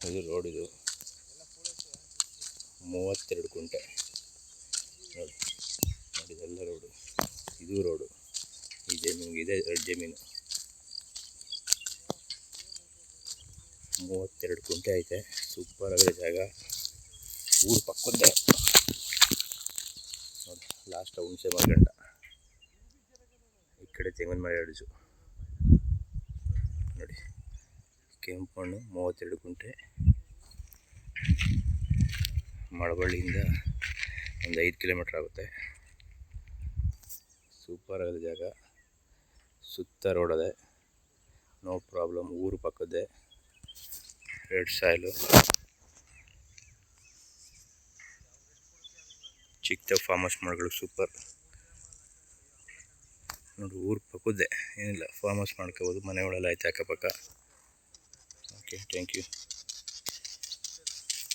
ಇದು ರೋಡ್ ಇದು. ಮೂವತ್ತೆರಡು ಕುಂಟೆ. ನೋಡಿ. ಇದೆಲ್ಲ ರೋಡು ಇದು ರೋಡು ಈ ಜಮೀನು, ಇದೆ ಎರಡು ಜಮೀನು. ಮೂವತ್ತೆರಡು ಕುಂಟೆ ಐತೆ. ಸೂಪರ್ ಆಗಿದೆ ಜಾಗ. ಊರು ಪಕ್ಕದ್ದೇ. ನೋಡಿ ಲಾಸ್ಟ್ ಹುಣಸೆ ಮರಗಂಡ ಈ ಕಡೆ ತೆಂಗಿನ ಮರ ಅಡಿಸು ನೋಡಿ. ಕೆಂಪು ಮಣ್ಣು ಮೂವತ್ತೆರಡು ಗುಂಟೆ ಮಳಬಳ್ಳಿಯಿಂದ ಒಂದು ಐದು ಕಿಲೋಮೀಟ್ರ್ ಆಗುತ್ತೆ. ಸೂಪರ್ ಆಗಿದೆ ಜಾಗ. ಸುತ್ತ ರೋಡದೆ ನೋ ಪ್ರಾಬ್ಲಮ್ ಊರು ಪಕ್ಕದ್ದೇ. ರೆಡ್ ಸಾಯಿಲು ಚಿಕ್ಕ ಫಾರ್ಮಸ್ ಮಾಡ್ಗಳು ಸೂಪರ್ ನೋಡಿ ಊರು ಪಕ್ಕದ್ದೇ. ಏನಿಲ್ಲ ಫಾರ್ಮಸ್ ಮಾಡ್ಕೋಬೋದು. ಮನೆಗಳೆಲ್ಲ ಐತೆ ಅಕ್ಕಪಕ್ಕ. okay thank you.